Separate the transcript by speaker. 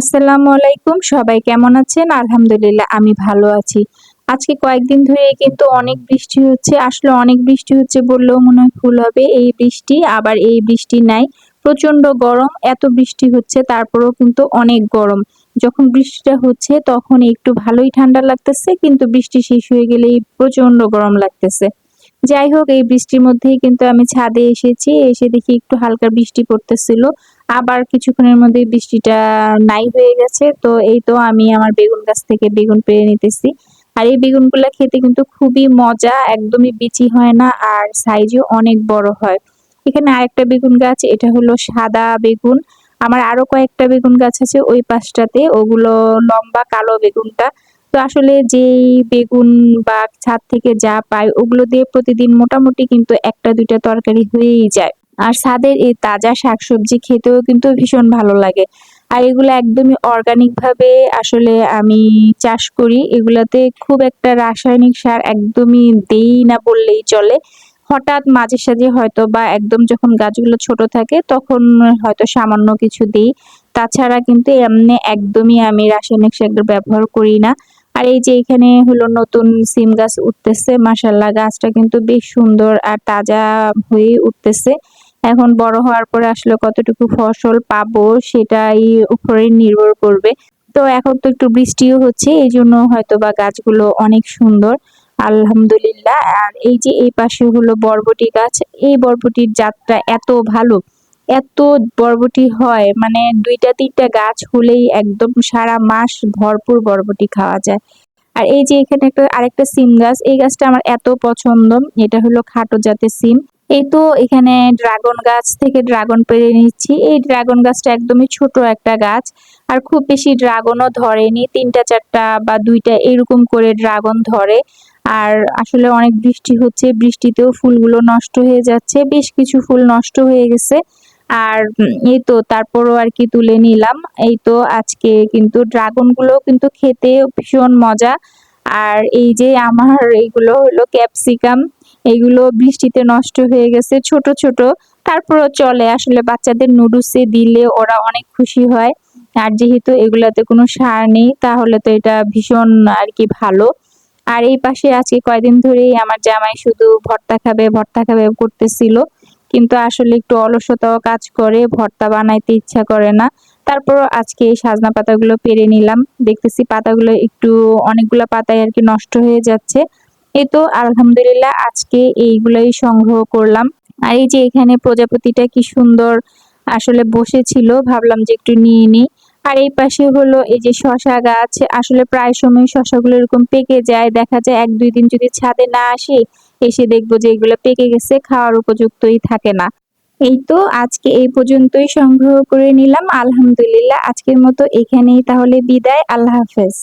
Speaker 1: আসসালামু আলাইকুম। সবাই কেমন আছেন? আলহামদুলিল্লাহ, আমি ভালো আছি। আজকে কয়েকদিন ধরে কিন্তু অনেক বৃষ্টি হচ্ছে, আসলে অনেক বৃষ্টি হচ্ছে বললেও মনে হয় ভুল হবে এই বৃষ্টি, আবার এই বৃষ্টি নাই। প্রচণ্ড গরম, এত বৃষ্টি হচ্ছে, তারপরেও কিন্তু অনেক গরম। যখন বৃষ্টিটা হচ্ছে, তখন একটু ভালোই ঠান্ডা লাগতেছে, কিন্তু বৃষ্টি শেষ হয়ে গেলেই প্রচণ্ড গরম লাগতেছে। যাই হোক, এই বৃষ্টির মধ্যেই কিন্তু আমি ছাদে এসেছি, এসে দেখি একটু হালকা বৃষ্টি পড়তেছিল। আবার কিছুক্ষণের মধ্যে বৃষ্টিটা নাই হয়ে গেছে। তো এই তো আমি আমার বেগুন গাছ থেকে বেগুন পেরে নিতেছি। আর এই বেগুনগুলা খেতে কিন্তু খুবই মজা, একদমই বিচি হয় না আর সাইজও অনেক বড় হয়। এখানে আরেকটা বেগুন গাছ, এটা হলো সাদা বেগুন। আমার আরও কয়েকটা বেগুন গাছ আছে ওই পাশটাতে ওগুলো লম্বা কালো বেগুনটা। তো আসলে যেই বেগুন বা ছাদ থেকে যা পাই ওগুলো দিয়ে প্রতিদিন মোটামুটি কিন্তু একটা দুইটা তরকারি হয়েই যায়। আর ছাদের এই তাজা শাকসবজি খেতেও কিন্তু ভীষণ ভালো লাগে। আর এগুলো একদমই অর্গানিক ভাবে আসলে আমি চাষ করি। এগুলাতে খুব একটা রাসায়নিক সার একদমই দেই না বললেই চলে। হঠাৎ মাঝে সাঝে হয়তো বা একদম যখন গাছগুলো ছোট থাকে তখন হয়তো সামান্য কিছু দিই। তাছাড়া কিন্তু এমনি একদমই আমি রাসায়নিক সার ব্যবহার করি না। আর এই যে এখানে হলো নতুন সিম গাছ উঠতেছে মাসাল্লাহ গাছটা কিন্তু বেশ সুন্দর আর তাজা হয়ে উঠতেছে। এখন বড় হওয়ার পরে আসলে কতটুকু ফসল পাবো সেটাই উপরে নির্ভর করবে। তো এখন তো একটু বৃষ্টিও হচ্ছে এই জন্য হয়তো বা গাছগুলো অনেক সুন্দর, আলহামদুলিল্লাহ। আর এই যে এই পাশে হলো বরবটি গাছ, এই বরবটির জাতটা এত ভালো, এত বরবটি হয় মানে দুইটা তিনটা গাছ হলেই একদম সারা মাস ভরপুর বরবটি খাওয়া যায়। আর এই যে এখানে একটা আরেকটা সিম গাছ, এই গাছটা আমার এত পছন্দ, এটা হলো খাটো জাতের সিম। এই তো এখানে ড্রাগন গাছ থেকে ড্রাগন পেরে নিচ্ছি। এই ড্রাগন গাছটা একদমই ছোট একটা গাছ আর খুব বেশি ড্রাগনও ধরেনি। তিনটা, চারটা বা দুইটা এরকম করে ড্রাগন ধরে। আর আসলে অনেক বৃষ্টি হচ্ছে, বৃষ্টিতেও ফুলগুলো নষ্ট হয়ে যাচ্ছে, বেশ কিছু ফুল নষ্ট হয়ে গেছে। আর এই তো তারপরও আর কি তুলে নিলাম। এই তো আজকে কিন্তু ড্রাগনগুলো কিন্তু খেতে ভীষণ মজা। আর এই যে আমার এইগুলো হলো ক্যাপসিকাম। এগুলো বৃষ্টিতে নষ্ট হয়ে গেছে, ছোট ছোট। তারপরও চলে আসলে বাচ্চাদের নুডলসে দিলে ওরা অনেক খুশি হয়। আর যেহেতু এগুলাতে কোনো সার নেই, তাহলে তো এটা ভীষণ আর কি ভালো। আর এই পাশে আজকে কয়দিন ধরেই আমার জামাই শুধু ভর্তা খাবে ভর্তা খাবে করতেছিল। কিন্তু আসলে একটু অলসতাও কাজ করে, ভর্তা বানাইতে ইচ্ছা করে না। তারপর আজকে এই সাজনা পাতাগুলো পেরে নিলাম। দেখতেছি পাতাগুলো একটু, অনেকগুলো পাতায় আর কি নষ্ট হয়ে যাচ্ছে। এই তো আলহামদুলিল্লাহ আজকে এইগুলাই সংগ্রহ করলাম। আর এই যে এখানে প্রজাপতিটা কি সুন্দর আসলে বসেছিল, ভাবলাম যে একটু নিয়ে নিই। আর এই পাশে হলো এই যে শশা গাছ, আসলে প্রায় সময় শশাগুলো এরকম পেকে যায়, দেখা যায় এক দুই দিন যদি ছাদে না আসি, এসে দেখব যে এগুলো পেকে গেছে, খাওয়ার উপযুক্তই থাকে না। এই তো আজকে এই পর্যন্তই সংগ্রহ করে নিলাম। আলহামদুলিল্লাহ আজকের মতো এখানেই তাহলে বিদায়, আল্লাহ হাফেজ।